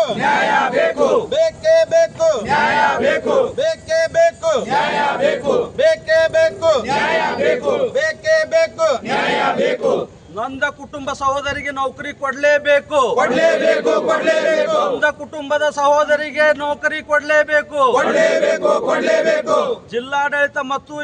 ಬೇಕು ನ್ಯಾಯ ಬೇಕು ಬೇಕೇ. ಬೇಕು ನ್ಯಾಯ ಬೇಕು ಬೇಕೇ. ಬೇಕು ನ್ಯಾಯ ಬೇಕು ಬೇಕೇ. ಬೇಕು ನ್ಯಾಯ ಬೇಕು ಬೇಕೇ. ಬೇಕು ನ್ಯಾಯ ಬೇಕು ನೊಂದ ಕುಟುಂಬ ಸಹೋದರಿಗೆ ನೌಕರಿ ಕೊಡ್ಲೇಬೇಕು. ಕೊಡ್ಲೇಬೇಕು ಕೊಡ್ಲೇಬೇಕು. ನಂದ ಕುಟುಂಬದ ಸಹೋದರಿಗೆ ನೌಕರಿ ಕೊಡ್ಲೇಬೇಕು. ಕೊಡ್ಲೇಬೇಕು ಕೊಡ್ಲೇಬೇಕು. ಜಿಲ್ಲಾಡಳಿತ ಮತ್ತು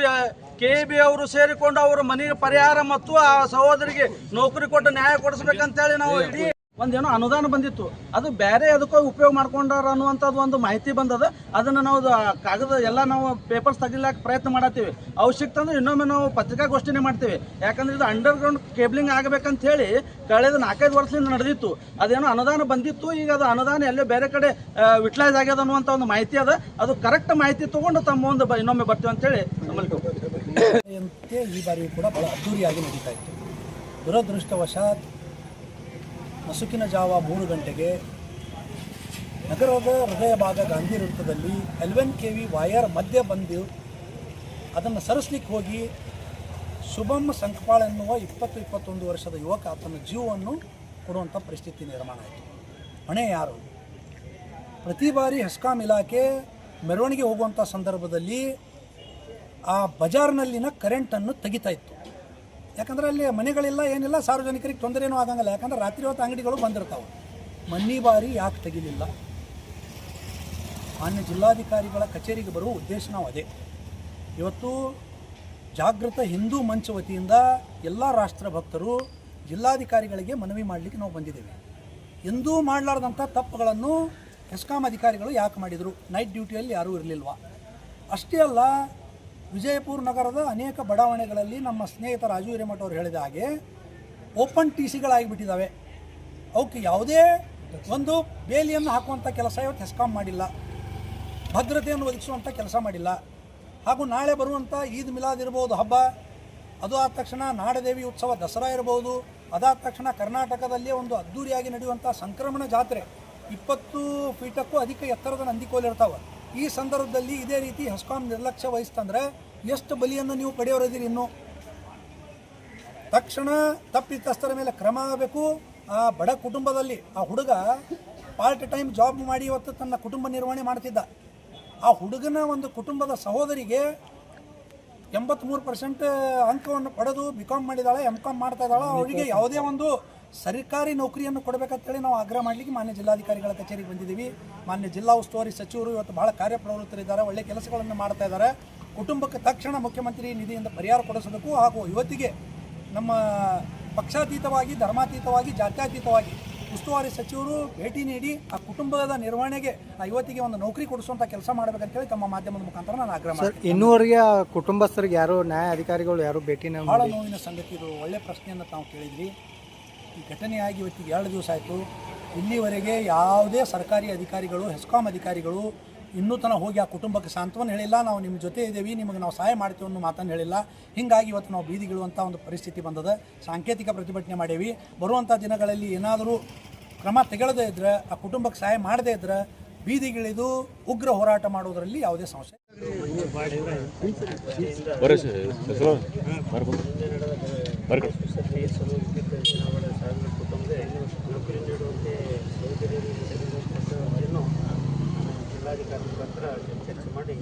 ಕೆ ಬಿ ಅವರು ಸೇರಿಕೊಂಡು ಅವರ ಮನೆಗೆ ಪರಿಹಾರ ಮತ್ತು ಆ ಸಹೋದರಿಗೆ ನೌಕರಿ ಕೊಟ್ಟು ನ್ಯಾಯ ಕೊಡಿಸ್ಬೇಕಂತೇಳಿ ನಾವು ಇಡೀ ಒಂದೇನೋ ಅನುದಾನ ಬಂದಿತ್ತು. ಅದು ಬೇರೆ ಅದಕ್ಕೋ ಉಪಯೋಗ ಮಾಡ್ಕೊಂಡಾರ ಅನ್ನುವಂಥದ್ದು ಒಂದು ಮಾಹಿತಿ ಬಂದದ. ಅದನ್ನು ನಾವು ಕಾಗದ ಎಲ್ಲ ನಾವು ಪೇಪರ್ಸ್ ತೆಗಿಲಾಕ ಪ್ರಯತ್ನ ಮಾಡತ್ತೀವಿ. ಅವು ಸಿಕ್ತಂದ್ರೆ ಇನ್ನೊಮ್ಮೆ ನಾವು ಪತ್ರಿಕಾಗೋಷ್ಠಿನೇ ಮಾಡ್ತೀವಿ. ಯಾಕಂದ್ರೆ ಇದು ಅಂಡರ್ ಗ್ರೌಂಡ್ ಕೇಬ್ಲಿಂಗ್ ಆಗಬೇಕಂತ ಹೇಳಿ ಕಳೆದ ನಾಲ್ಕೈದು ವರ್ಷದಿಂದ ನಡೆದಿತ್ತು. ಅದೇನೋ ಅನುದಾನ ಬಂದಿತ್ತು. ಈಗ ಅದು ಅನುದಾನ ಎಲ್ಲೇ ಬೇರೆ ಕಡೆ ಯುಟಿಲೈಸ್ ಆಗ್ಯದ ಅನ್ನುವಂಥ ಒಂದು ಮಾಹಿತಿ ಅದ. ಅದು ಕರೆಕ್ಟ್ ಮಾಹಿತಿ ತೊಗೊಂಡು ತಮ್ಮ ಒಂದು ಇನ್ನೊಮ್ಮೆ ಬರ್ತೀವಿ ಅಂತೇಳಿ ನಮ್ಮಲ್ಲಿ ಈ ಬಾರಿಯೂ ಕೂಡ ಬಹಳ ಅದ್ದೂರಿಯಾಗಿ ನಡೀತಾ ಇತ್ತು. ದುರದೃಷ್ಟವಶಾತ್ ನಸುಕಿನ ಜಾವ ಮೂರು ಗಂಟೆಗೆ. ನಗರದ ಹೃದಯ ಭಾಗ ಗಾಂಧಿ ವೃತ್ತದಲ್ಲಿ ಎಲ್ವೆನ್ ಕೆ ವಿ ವಾಯರ್ ಮಧ್ಯೆ ಬಂದು ಅದನ್ನು ಸರಿಸ್ಲಿಕ್ಕೆ ಹೋಗಿ ಶುಭಮ್ ಸಂಕಪಾಳ್ ಎನ್ನುವ ಇಪ್ಪತ್ತು ಇಪ್ಪತ್ತೊಂದು ವರ್ಷದ ಯುವಕ ತನ್ನ ಜೀವವನ್ನು ಕೊಡುವಂಥ ಪರಿಸ್ಥಿತಿ ನಿರ್ಮಾಣ ಆಯಿತು. ಹೊಣೆ ಯಾರು? ಪ್ರತಿ ಬಾರಿ ಹೆಸ್ಕಾಂ ಇಲಾಖೆ ಮೆರವಣಿಗೆ ಹೋಗುವಂಥ ಸಂದರ್ಭದಲ್ಲಿ ಆ ಬಜಾರ್ನಲ್ಲಿನ ಕರೆಂಟನ್ನು ತೆಗಿತಾ ಇತ್ತು. ಯಾಕಂದರೆ ಅಲ್ಲಿ ಮನೆಗಳಿಲ್ಲ, ಏನಿಲ್ಲ, ಸಾರ್ವಜನಿಕರಿಗೆ ತೊಂದರೆನೂ ಆಗಂಗಿಲ್ಲ. ಯಾಕಂದ್ರೆ ರಾತ್ರಿ ಹೊತ್ತು ಅಂಗಡಿಗಳು ಬಂದಿರ್ತಾವೆ. ಮನ್ನಿ ಬಾರಿ ಯಾಕೆ ತೆಗಿಲಿಲ್ಲ? ಮಾನ್ಯ ಜಿಲ್ಲಾಧಿಕಾರಿಗಳ ಕಚೇರಿಗೆ ಬರುವ ಉದ್ದೇಶ ನಾವು ಅದೇ. ಇವತ್ತು ಜಾಗೃತ ಹಿಂದೂ ಮಂಚ ವತಿಯಿಂದ ಎಲ್ಲ ರಾಷ್ಟ್ರ ಭಕ್ತರು ಜಿಲ್ಲಾಧಿಕಾರಿಗಳಿಗೆ ಮನವಿ ಮಾಡಲಿಕ್ಕೆ ನಾವು ಬಂದಿದ್ದೇವೆ. ಎಂದೂ ಮಾಡಲಾರ್ದಂಥ ತಪ್ಪುಗಳನ್ನು ಎಸ್ಕಾಂ ಅಧಿಕಾರಿಗಳು ಯಾಕೆ ಮಾಡಿದರು? ನೈಟ್ ಡ್ಯೂಟಿಯಲ್ಲಿ ಯಾರೂ ಇರಲಿಲ್ವ? ಅಷ್ಟೇ ಅಲ್ಲ ವಿಜಯಪುರ ನಗರದ ಅನೇಕ ಬಡಾವಣೆಗಳಲ್ಲಿ ನಮ್ಮ ಸ್ನೇಹಿತ ರಾಜು ಹಿರೇಮಠ ಅವರು ಹೇಳಿದ ಹಾಗೆ ಓಪನ್ ಟಿ ಸಿಗಳಾಗಿಬಿಟ್ಟಿದ್ದಾವೆ ಅವಕ್ಕೆ ಯಾವುದೇ ಒಂದು ಬೇಲಿಯನ್ನು ಹಾಕುವಂಥ ಕೆಲಸ ಇವತ್ತು ಹೆಸ್ಕಾಂ ಮಾಡಿಲ್ಲ. ಭದ್ರತೆಯನ್ನು ಒದಗಿಸುವಂಥ ಕೆಲಸ ಮಾಡಿಲ್ಲ. ಹಾಗೂ ನಾಳೆ ಬರುವಂಥ ಈದ್ ಮಿಲಾದ್ ಇರ್ಬೋದು ಹಬ್ಬ, ಅದು ಆದ ತಕ್ಷಣ ನಾಡದೇವಿ ಉತ್ಸವ ದಸರಾ ಇರ್ಬೋದು, ಅದಾದ ತಕ್ಷಣ ಕರ್ನಾಟಕದಲ್ಲಿ ಒಂದು ಅದ್ಧೂರಿಯಾಗಿ ನಡೆಯುವಂಥ ಸಂಕ್ರಮಣ ಜಾತ್ರೆ ಇಪ್ಪತ್ತು ಫೀಟಕ್ಕೂ ಅಧಿಕ ಎತ್ತರದ ನಂದಿಕೋಲು ಇರ್ತಾವೆ. ಈ ಸಂದರ್ಭದಲ್ಲಿ ಇದೇ ರೀತಿ ಹೆಸ್ಕಾಂ ನಿರ್ಲಕ್ಷ್ಯ ವಹಿಸ್ತಂದ್ರೆ ಎಷ್ಟು ಬಲಿಯನ್ನು ನೀವು ಪಡೆಯೋರಿದ್ದೀರಿ ಇನ್ನು? ತಕ್ಷಣ ತಪ್ಪಿತಸ್ಥರ ಮೇಲೆ ಕ್ರಮ ಆಗಬೇಕು. ಆ ಬಡ ಕುಟುಂಬದಲ್ಲಿ ಆ ಹುಡುಗ ಪಾರ್ಟ್ ಟೈಮ್ ಜಾಬ್ ಮಾಡಿ ಇವತ್ತು ತನ್ನ ಕುಟುಂಬ ನಿರ್ವಹಣೆ ಮಾಡ್ತಿದ್ದ. ಆ ಹುಡುಗನ ಒಂದು ಕುಟುಂಬದ ಸಹೋದರಿಗೆ ಎಂಬತ್ತ್ಮೂರು ಪರ್ಸೆಂಟ್ ಅಂಕವನ್ನು ಪಡೆದು ಬಿ ಕಾಮ್ ಮಾಡಿದಾಳೆ ಎಂ ಕಾಮ್ ಮಾಡ್ತಾ ಇದ್ದಾಳೆ. ಅವರಿಗೆ ಯಾವುದೇ ಒಂದು ಸರ್ಕಾರಿ ನೌಕರಿಯನ್ನು ಕೊಡಬೇಕಂತೇಳಿ ನಾವು ಆಗ್ರಹ ಮಾಡಲಿಕ್ಕೆ ಮಾನ್ಯ ಜಿಲ್ಲಾಧಿಕಾರಿಗಳ ಕಚೇರಿಗೆ ಬಂದಿದ್ದೀವಿ. ಮಾನ್ಯ ಜಿಲ್ಲಾ ಉಸ್ತುವಾರಿ ಸಚಿವರು ಇವತ್ತು ಭಾಳ ಕಾರ್ಯಪ್ರವೃತ್ತರಿದ್ದಾರೆ ಒಳ್ಳೆ ಕೆಲಸಗಳನ್ನು ಮಾಡ್ತಾ ಇದ್ದಾರೆ. ಕುಟುಂಬಕ್ಕೆ ತಕ್ಷಣ ಮುಖ್ಯಮಂತ್ರಿ ನಿಧಿಯಿಂದ ಪರಿಹಾರ ಕೊಡಿಸಬೇಕು ಹಾಗೂ ಯುವತಿಗೆ ನಮ್ಮ ಪಕ್ಷಾತೀತವಾಗಿ ಧರ್ಮಾತೀತವಾಗಿ ಜಾತ್ಯತೀತವಾಗಿ ಉಸ್ತುವಾರಿ ಸಚಿವರು ಭೇಟಿ ನೀಡಿ ಆ ಕುಟುಂಬದ ನಿರ್ವಹಣೆಗೆ ಆ ಯುವತಿಗೆ ಒಂದು ನೌಕರಿ ಕೊಡಿಸುವಂಥ ಕೆಲಸ ಮಾಡಬೇಕಂತೇಳಿ ತಮ್ಮ ಮಾಧ್ಯಮದ ಮುಖಾಂತರ ನಾನು ಆಗ್ರಹ ಮಾಡ್ತೀನಿ. ಇನ್ನೂವರೆಗೆ ಕುಟುಂಬಸ್ಥರಿಗೆ ಯಾರು ನ್ಯಾಯ ಅಧಿಕಾರಿಗಳು ಯಾರು ಭೇಟಿ ಭಾಳ ನೋವಿನ ಸಂಗತಿ ಇದು. ಒಳ್ಳೆ ಪ್ರಶ್ನೆಯನ್ನು ತಾವು ಕೇಳಿದ್ರಿ. ಈ ಘಟನೆಯಾಗಿ ಇವತ್ತಿಗೆ ಎರಡು ದಿವಸ ಆಯಿತು ಇಲ್ಲಿವರೆಗೆ ಯಾವುದೇ ಸರ್ಕಾರಿ ಅಧಿಕಾರಿಗಳು ಹೆಸ್ಕಾಂ ಅಧಿಕಾರಿಗಳು ಇನ್ನೂ ತನಕ ಹೋಗಿ ಆ ಕುಟುಂಬಕ್ಕೆ ಸಾಂತ್ವನ ಹೇಳಿಲ್ಲ ನಾವು ನಿಮ್ಮ ಜೊತೆ ಇದ್ದೇವೆ ನಿಮಗೆ ನಾವು ಸಹಾಯ ಮಾಡ್ತೀವಿ ಅನ್ನೋ ಮಾತನ್ನು ಹೇಳಿಲ್ಲ ಹೀಗಾಗಿ ಇವತ್ತು ನಾವು ಬೀದಿಗಿಳುವಂಥ ಒಂದು ಪರಿಸ್ಥಿತಿ ಬಂದದ ಸಾಂಕೇತಿಕ ಪ್ರತಿಭಟನೆ ಮಾಡೇವಿ ಬರುವಂಥ ದಿನಗಳಲ್ಲಿ ಏನಾದರೂ ಕ್ರಮ ತೆಗೆಳದೇ ಇದ್ದರೆ ಆ ಕುಟುಂಬಕ್ಕೆ ಸಹಾಯ ಮಾಡದೇ ಇದ್ದರೆ ಬೀದಿಗಿಳಿದು ಉಗ್ರ ಹೋರಾಟ ಮಾಡೋದರಲ್ಲಿ ಯಾವುದೇ ಸಮಸ್ಯೆ ಬರೀ ಜಿಲ್ಲಾಧಿಕಾರಿ ಹತ್ರ ಚರ್ಚೆ ಮಾಡಿ